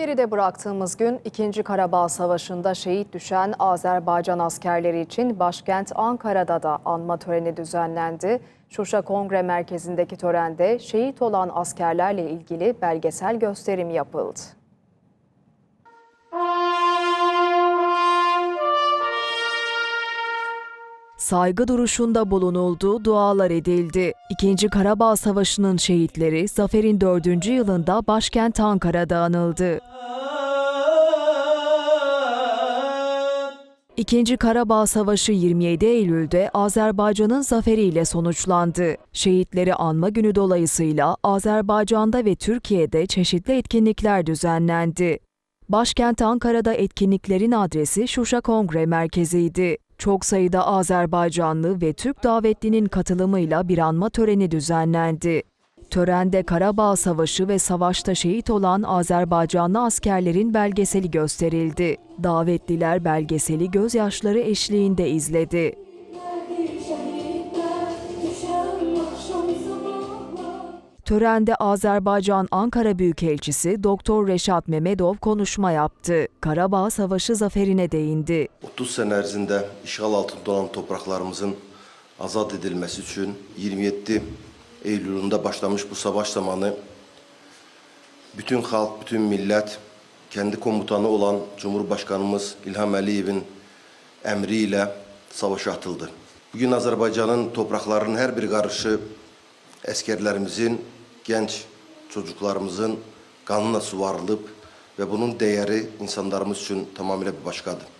Geride bıraktığımız gün 2. Karabağ Savaşı'nda şehit düşen Azerbaycan askerleri için başkent Ankara'da da anma töreni düzenlendi. Şuşa Kongre Merkezi'ndeki törende şehit olan askerlerle ilgili belgesel gösterim yapıldı. Saygı duruşunda bulunuldu, dualar edildi. İkinci Karabağ Savaşı'nın şehitleri zaferin dördüncü yılında başkent Ankara'da anıldı. İkinci Karabağ Savaşı 27 Eylül'de Azerbaycan'ın zaferiyle sonuçlandı. Şehitleri anma günü dolayısıyla Azerbaycan'da ve Türkiye'de çeşitli etkinlikler düzenlendi. Başkent Ankara'da etkinliklerin adresi Şuşa Kongre Merkezi'ydi. Çok sayıda Azerbaycanlı ve Türk davetlinin katılımıyla bir anma töreni düzenlendi. Törende Karabağ Savaşı ve savaşta şehit olan Azerbaycanlı askerlerin belgeseli gösterildi. Davetliler belgeseli gözyaşları eşliğinde izledi. Törende Azerbaycan Ankara Büyükelçisi Doktor Reşat Memedov konuşma yaptı. Karabağ Savaşı zaferine değindi. 30 sene ərzində işğal altında olan topraklarımızın azad edilməsi üçün 27 Eylülündə başlamış bu savaş zamanı bütün xalq, bütün millət kendi komutanı olan Cumhurbaşkanımız İlham Əliyevin əmri ilə savaşa atıldı. Bugün Azərbaycanın topraklarının hər bir qarışı əsgərlərimizin, gənc çocuklarımızın qanına suvarılıb və bunun dəyəri insanlarımız üçün tamamilə bir başqadır.